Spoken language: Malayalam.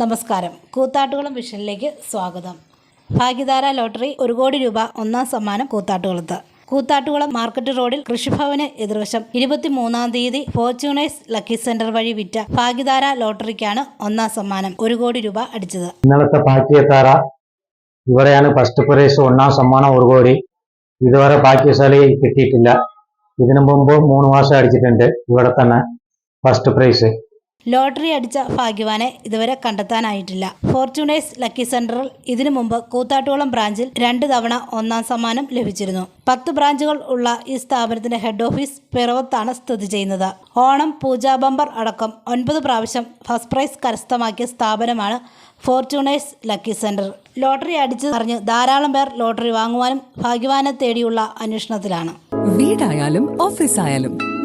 നമസ്കാരം. കൂത്താട്ടുകുളം വിഷനിലേക്ക് സ്വാഗതം. ഭാഗ്യധാര ലോട്ടറി ഒരു കോടി രൂപ ഒന്നാം സമ്മാനം കൂത്താട്ടുകുളത്ത്. കൂത്താട്ടുകുളം മാർക്കറ്റ് റോഡിൽ കൃഷിഭവന് എതിർവശം ഇരുപത്തിമൂന്നാം തീയതി ഫോർച്യൂണേഴ്സ് ലക്കി സെന്റർ വഴി വിറ്റ ഭാഗ്യധാര ലോട്ടറിക്കാണ് ഒന്നാം സമ്മാനം ഒരു കോടി രൂപ അടിച്ചത്. ഇന്നലത്തെ ഭാഗ്യധാര ഇവിടെയാണ് ഫസ്റ്റ് പ്രൈസ് ഒന്നാം സമ്മാനം ഒരു കോടി. ഇതുവരെ ഭാഗ്യശാലയിൽ കിട്ടിയിട്ടില്ല. ഇതിനു മുമ്പ് മൂന്ന് മാസം അടിച്ചിട്ടുണ്ട്. ഇവിടെ തന്നെ ഫസ്റ്റ് പ്രൈസ് ലോട്ടറി അടിച്ച ഭാഗ്യവാനെ ഇതുവരെ കണ്ടെത്താനായിട്ടില്ല. ഫോർച്യൂണേഴ്സ് ലക്കി സെന്ററിൽ ഇതിനു മുമ്പ് കൂത്താട്ടുകുളം ബ്രാഞ്ചിൽ രണ്ട് തവണ ഒന്നാം സമ്മാനം ലഭിച്ചിരുന്നു. പത്ത് ബ്രാഞ്ചുകൾ ഉള്ള ഈ സ്ഥാപനത്തിന്റെ ഹെഡ് ഓഫീസ് പിറവത്താണ് സ്ഥിതി ചെയ്യുന്നത്. ഓണം പൂജാ ബമ്പർ അടക്കം ഒൻപത് പ്രാവശ്യം ഫസ്റ്റ് പ്രൈസ് കരസ്ഥമാക്കിയ സ്ഥാപനമാണ് ഫോർച്യൂണേഴ്സ് ലക്കി സെന്റർ ലോട്ടറി അടിച്ചു അറിഞ്ഞ് ധാരാളം പേർ ലോട്ടറി വാങ്ങുവാനും ഭാഗ്യവാനെ തേടിയുള്ള അന്വേഷണത്തിലാണ്. വീടായാലും ഓഫീസായാലും